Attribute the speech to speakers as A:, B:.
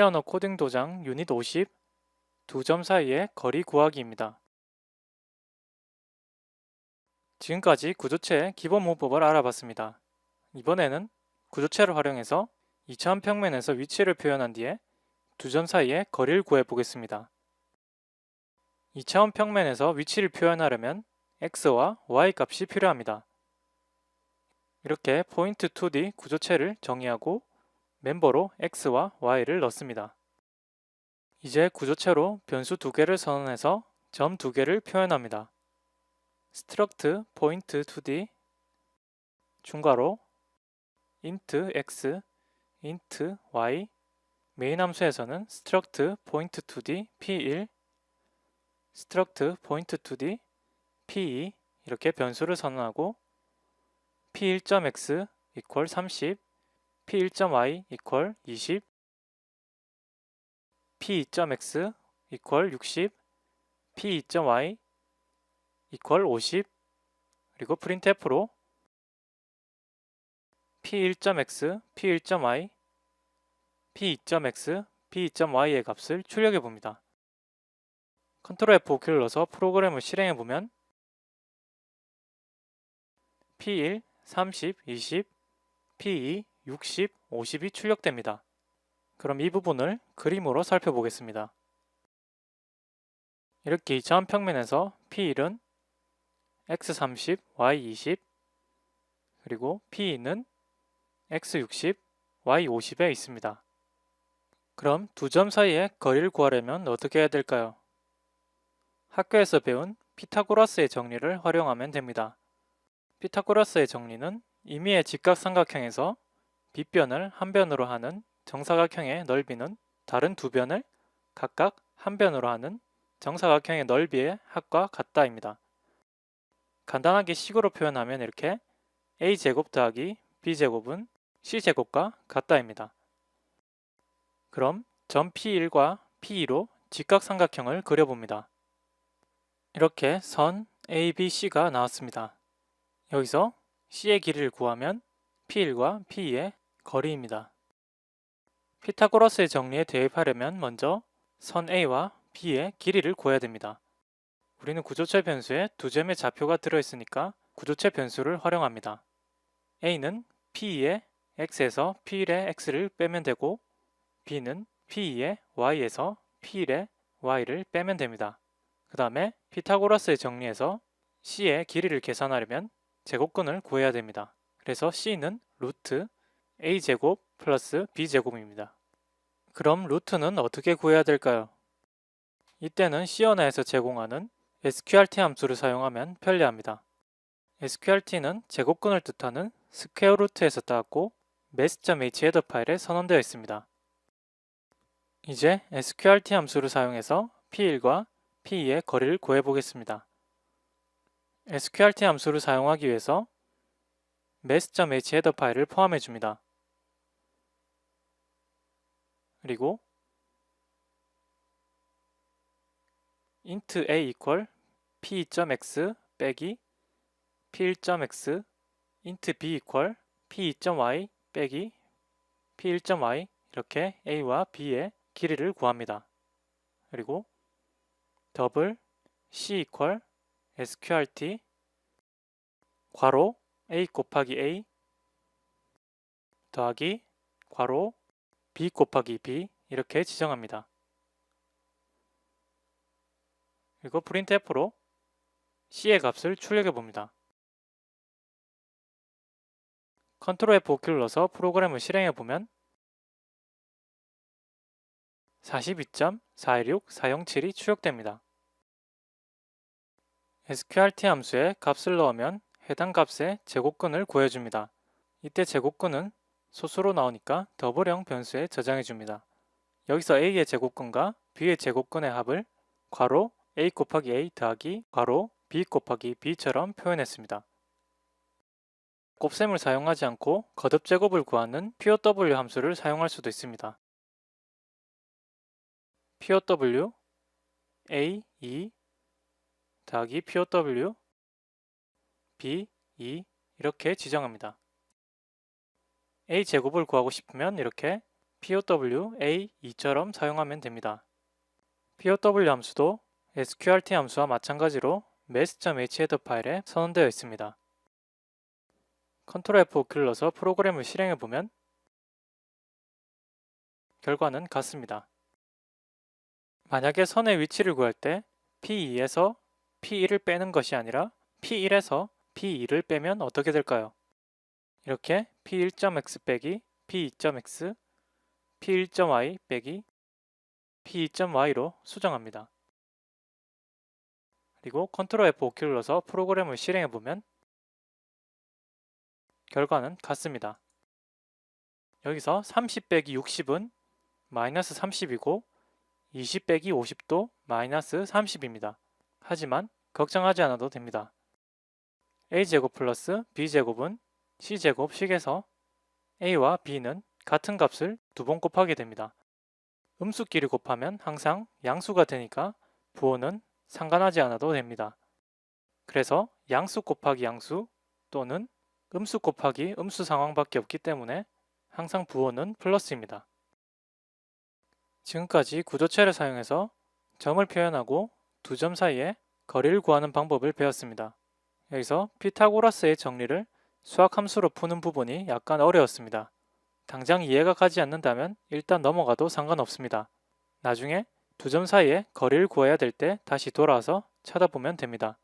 A: 언어 코딩 도장 유닛 50 두 점 사이의 거리 구하기입니다. 지금까지 구조체의 기본 문법을 알아봤습니다. 이번에는 구조체를 활용해서 2차원 평면에서 위치를 표현한 뒤에 두 점 사이의 거리를 구해 보겠습니다. 2차원 평면에서 위치를 표현하려면 x와 y 값이 필요합니다. 이렇게 포인트 2D 구조체를 정의하고 멤버로 x와 y를 넣습니다. 이제 구조체로 변수 두 개를 선언해서 점 두 개를 표현합니다. struct point 2d 중괄호 int x int y 메인 함수에서는 struct point 2d p1 struct point 2d p2 이렇게 변수를 선언하고 p1.x equal 30 p1.y equal 20 p2.x equal 60 p2.y equal 50 그리고 printf로 p1.x, p1.y, p2.x, p2.y의 값을 출력해 봅니다. 컨트롤 F5키를 넣어서 프로그램을 실행해 보면 p1, 30, 20, p2, 60, 50이 출력됩니다. 그럼 이 부분을 그림으로 살펴보겠습니다. 이렇게 2차원 평면에서 P1은 x30, y20 그리고 P2는 x60, y50에 있습니다. 그럼 두 점 사이의 거리를 구하려면 어떻게 해야 될까요? 학교에서 배운 피타고라스의 정리를 활용하면 됩니다. 피타고라스의 정리는 임의의 직각삼각형에서 빗변을 한 변으로 하는 정사각형의 넓이는 다른 두 변을 각각 한 변으로 하는 정사각형의 넓이의 합과 같다입니다. 간단하게 식으로 표현하면 이렇게 a제곱 더하기 b제곱은 c제곱과 같다입니다. 그럼 점 P1과 P2로 직각삼각형을 그려봅니다. 이렇게 선 ABC가 나왔습니다. 여기서 C의 길이를 구하면 P1과 P2의 거리입니다. 피타고라스의 정리에 대입하려면 먼저 선 A와 B의 길이를 구해야 됩니다. 우리는 구조체 변수에 두 점의 좌표가 들어있으니까 구조체 변수를 활용합니다. A는 P2의 X에서 P1의 X를 빼면 되고 B는 P2의 Y에서 P1의 Y를 빼면 됩니다. 그 다음에 피타고라스의 정리에서 C의 길이를 계산하려면 제곱근을 구해야 됩니다. 그래서 C는 루트 A제곱 플러스 B제곱입니다. 그럼 루트는 어떻게 구해야 될까요? 이때는 C 언어에서 제공하는 sqrt 함수를 사용하면 편리합니다. sqrt는 제곱근을 뜻하는 스퀘어 루트에서 따왔고 mass.h 헤더 파일에 선언되어 있습니다. 이제 sqrt 함수를 사용해서 p1과 p2의 거리를 구해보겠습니다. sqrt 함수를 사용하기 위해서 mass.h 헤더 파일을 포함해 줍니다. 그리고 int a equal p2.x 빼기 p1.x int b equal p2.y 빼기 p1.y 이렇게 a와 b의 길이를 구합니다. 그리고 더블 c equal sqrt 괄호 a 곱하기 a 더하기 괄호 b 곱하기 b 이렇게 지정합니다. 그리고 printf로 c의 값을 출력해 봅니다. 컨트롤 F5키를 넣어서 프로그램을 실행해 보면 42.416-407이 출력됩니다. sqrt 함수에 값을 넣으면 해당 값의 제곱근을 구해줍니다. 이때 제곱근은 소수로 나오니까 더블형 변수에 저장해줍니다. 여기서 a의 제곱근과 b의 제곱근의 합을 괄호 a 곱하기 a 더하기 괄호 b 곱하기 b처럼 표현했습니다. 곱셈을 사용하지 않고 거듭 제곱을 구하는 POW 함수를 사용할 수도 있습니다. POW A 2 더하기 POW B 2 이렇게 지정합니다. A 제곱을 구하고 싶으면 이렇게 POW A 2처럼 사용하면 됩니다. POW 함수도 sqrt 함수와 마찬가지로 mass.h 헤더 파일에 선언되어 있습니다. Ctrl F5키를 눌러서 프로그램을 실행해 보면 결과는 같습니다. 만약에 선의 위치를 구할 때 P2에서 P1을 빼는 것이 아니라 P1에서 P2를 빼면 어떻게 될까요? 이렇게 P1.x 빼기 P2.x, P1.y 빼기 P2.y로 수정합니다. 그리고 Ctrl F5키를 눌러서 프로그램을 실행해 보면 결과는 같습니다. 여기서 30 빼기 60은 마이너스 30이고 20 빼기 50도 마이너스 30입니다. 하지만 걱정하지 않아도 됩니다. a제곱 플러스 b제곱은 c제곱 식에서 a와 b는 같은 값을 두 번 곱하게 됩니다. 음수끼리 곱하면 항상 양수가 되니까 부호는 상관하지 않아도 됩니다. 그래서 양수 곱하기 양수 또는 음수 곱하기 음수 상황밖에 없기 때문에 항상 부호는 플러스입니다. 지금까지 구조체를 사용해서 점을 표현하고 두 점 사이에 거리를 구하는 방법을 배웠습니다. 여기서 피타고라스의 정리를 수학 함수로 푸는 부분이 약간 어려웠습니다. 당장 이해가 가지 않는다면 일단 넘어가도 상관없습니다. 나중에 두 점 사이에 거리를 구해야 될 때 다시 돌아와서 찾아보면 됩니다.